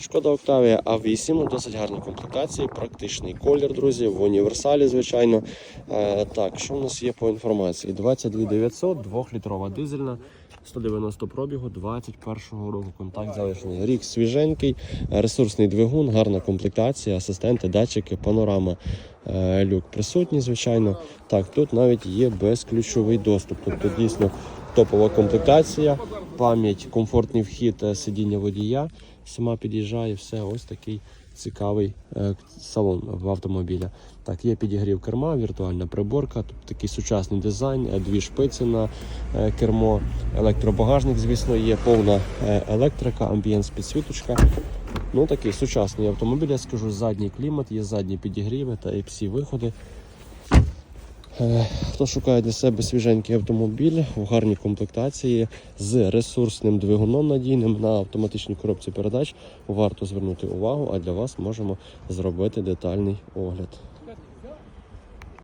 Шкода Октавія А8, досить гарні комплектації, практичний колір, друзі, в універсалі, звичайно. Е, так, що в нас є по інформації? 22 900, 2-літрова дизельна, 190 пробігу, 21-го року. Контакт залишений. Рік свіженький, ресурсний двигун, гарна комплектація, асистенти, датчики, панорама. Е, люк присутній, звичайно. Так, тут навіть є безключовий доступ. Тобто дійсно топова комплектація, пам'ять, комфортний вхід е, сидіння водія. Сама під'їжджає, все, ось такий цікавий е, салон в автомобіля. Так, є підігрів керма, віртуальна приборка, тобто такий сучасний дизайн, е, дві шпиці на е, кермо, електробагажник, звісно, є повна електрика, амбієнс підсвіточка. Ну такий сучасний автомобіль, я скажу, задній клімат, є задні підігріви та і всі виходи. Е, Хто шукає для себе свіженький автомобіль в гарній комплектації з ресурсним двигуном надійним на автоматичній коробці передач, варто звернути увагу, а для вас можемо зробити детальний огляд.